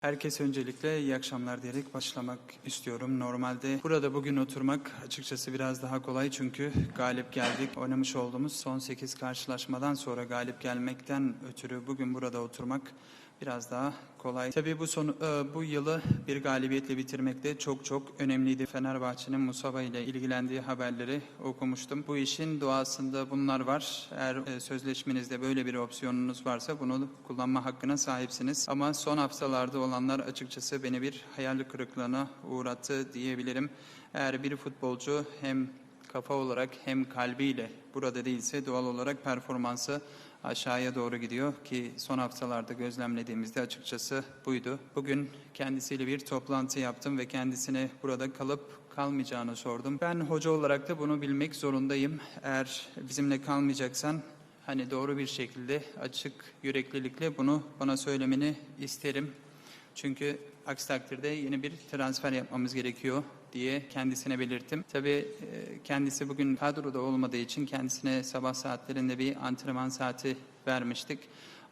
Herkese öncelikle iyi akşamlar diyerek başlamak istiyorum. Normalde burada bugün oturmak açıkçası biraz daha kolay çünkü galip geldik. Oynamış olduğumuz son 8 karşılaşmadan sonra galip gelmekten ötürü bugün burada oturmak biraz daha kolay. Tabii bu son e, bu yılı bir galibiyetle bitirmek de çok çok önemliydi. Fenerbahçe'nin Musaba ile ilgilendiği haberleri okumuştum. Bu işin doğasında bunlar var. Eğer e, sözleşmenizde böyle bir opsiyonunuz varsa bunu kullanma hakkına sahipsiniz. Ama son haftalarda olanlar açıkçası beni bir hayal kırıklığına uğrattı diyebilirim. Eğer bir futbolcu hem kafa olarak hem kalbiyle burada değilse doğal olarak performansı aşağıya doğru gidiyor ki son haftalarda gözlemlediğimizde açıkçası buydu. Bugün kendisiyle bir toplantı yaptım ve kendisine burada kalıp kalmayacağını sordum. Ben hoca olarak da bunu bilmek zorundayım. Eğer bizimle kalmayacaksan hani doğru bir şekilde açık yüreklilikle bunu bana söylemeni isterim. Çünkü aksi takdirde yeni bir transfer yapmamız gerekiyor diye kendisine belirttim. Tabii e, kendisi bugün kadroda olmadığı için kendisine sabah saatlerinde bir antrenman saati vermiştik.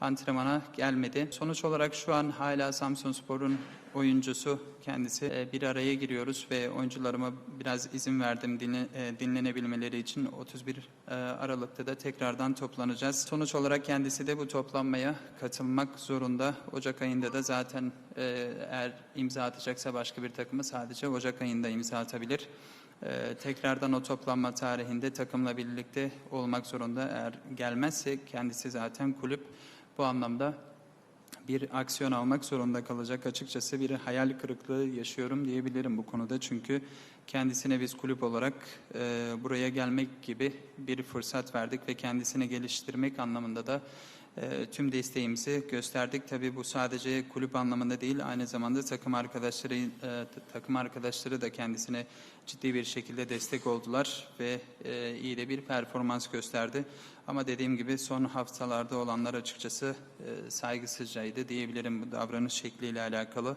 Antrenmana gelmedi. Sonuç olarak şu an hala Samsunspor'un oyuncusu kendisi. E, Bir araya giriyoruz ve oyuncularıma biraz izin verdim dinle- e, dinlenebilmeleri için. 31 e, Aralık'ta da tekrardan toplanacağız. Sonuç olarak kendisi de bu toplanmaya katılmak zorunda. Ocak ayında da zaten e, eğer imza atacaksa başka bir takımı sadece Ocak ayında imza atabilir. Ee, tekrardan o toplanma tarihinde takımla birlikte olmak zorunda. Eğer gelmezse kendisi zaten kulüp bu anlamda bir aksiyon almak zorunda kalacak. Açıkçası bir hayal kırıklığı yaşıyorum diyebilirim bu konuda. Çünkü kendisine biz kulüp olarak e, buraya gelmek gibi bir fırsat verdik ve kendisini geliştirmek anlamında da tüm desteğimizi gösterdik. Tabii bu sadece kulüp anlamında değil, aynı zamanda takım arkadaşları e, takım arkadaşları da kendisine ciddi bir şekilde destek oldular ve e, iyi de bir performans gösterdi. Ama dediğim gibi son haftalarda olanlar açıkçası e, saygısızcaydı diyebilirim bu davranış şekliyle alakalı.